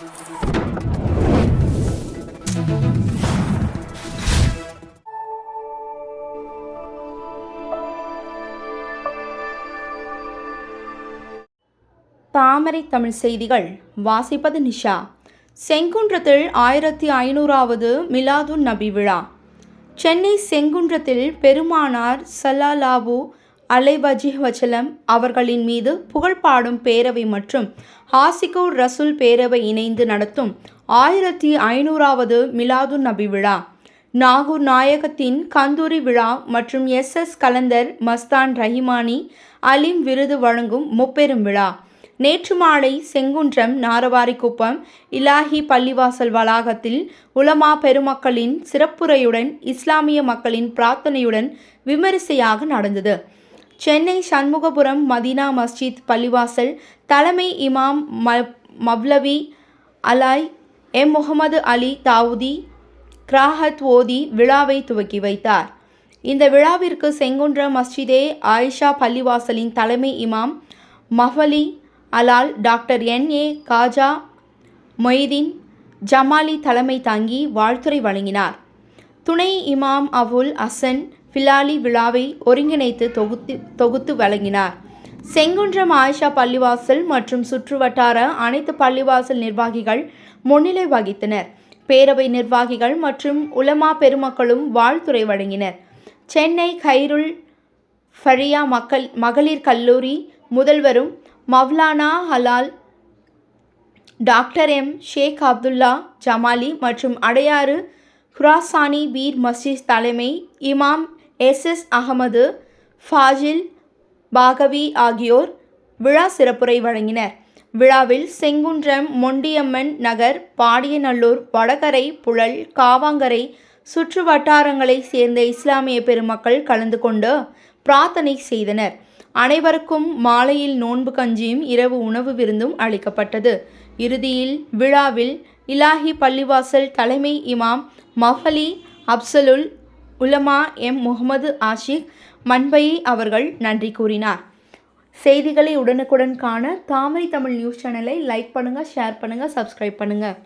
தாமரை தமிழ் செய்திகள். வாசிப்பது நிஷா. செங்குன்றத்தில் ஆயிரத்தி ஐநூறாவது மிலாதுன் நபி விழா. சென்னை செங்குன்றத்தில் பெருமானார் சல்லல்லாஹு அலைவஜி வச்சலம் அவர்களின் மீது புகழ்பாடும் பேரவை மற்றும் ஹாசிகூர் ரசூல் பேரவை இணைந்து நடத்தும் ஆயிரத்தி ஐநூறாவது மிலாதுன் நபி விழா. நாகூர் நாயகத்தின் கந்தூரி விழா மற்றும் எஸ் எஸ் கலந்தர் மஸ்தான் ரஹிமானி அலிம் விருது வழங்கும் முப்பெரும் விழா. நேற்று மாலை செங்குன்றம் நாரவாரிக்குப்பம் இலாஹி பள்ளிவாசல் வளாகத்தில் உலமா பெருமக்களின் சிறப்புரையுடன் இஸ்லாமிய மக்களின் பிரார்த்தனையுடன் விமரிசையாக நடந்தது. சென்னை சண்முகபுரம் மதீனா மஸ்ஜித் பள்ளிவாசல் தலைமை இமாம் ம மவ்லவி அலாய் எம் முகமது அலி தாவூதி கிராஹத் ஓதி விழாவை துவக்கி வைத்தார். இந்த விழாவிற்கு செங்குன்ற மஸ்ஜிதே ஆயிஷா பள்ளிவாசலின் தலைமை இமாம் மஹலி அலால் doctor N. A. Khaja Moideen Jamali தலைமை தாங்கி வாழ்த்துரை வழங்கினார். துணை இமாம் அவுல் அசன் ஃபிலாலி விழாவை ஒருங்கிணைத்து தொகுத்து தொகுத்து வழங்கினார். செங்குன்றம் ஆயிஷா பள்ளிவாசல் மற்றும் சுற்றுவட்டார அனைத்து பள்ளிவாசல் நிர்வாகிகள் முன்னிலை வகித்தனர். பேரவை நிர்வாகிகள் மற்றும் உலமா பெருமக்களும் வாழ்த்துறை வழங்கினர். சென்னை கைருல் ஃபரியா மக்கள் மகளிர் கல்லூரி முதல்வரும் மவ்லானா ஹலால் டாக்டர் எம். ஷேக் அப்துல்லா ஜமாலி மற்றும் அடையாறு குராசானி பீர் மஸ்ஜித் தலைமை இமாம் எஸ் எஸ் அகமது ஃபாஜில் பாகவி ஆகியோர் விழா சிறப்புரை வழங்கினர். விழாவில் செங்குன்றம் மொண்டியம்மன் நகர் பாடியநல்லூர் வடகரை புழல் காவாங்கரை சுற்று வட்டாரங்களைச் சேர்ந்த இஸ்லாமிய பெருமக்கள் கலந்து கொண்டு பிரார்த்தனை செய்தனர். அனைவருக்கும் மாலையில் நோன்பு கஞ்சியும் இரவு உணவு விருந்தும் அளிக்கப்பட்டது. இறுதியில் விழாவில் இலாஹி பள்ளிவாசல் தலைமை இமாம் மஃபலி அப்சலுல் உலமா எம். முகமது ஆஷிக் மண்பையை அவர்கள் நன்றி கூறினார். செய்திகளை உடனுக்குடன் காண தாமரை தமிழ் நியூஸ் சேனலை லைக் பண்ணுங்கள் ஷேர் பண்ணுங்கள் சப்ஸ்கிரைப் பண்ணுங்கள்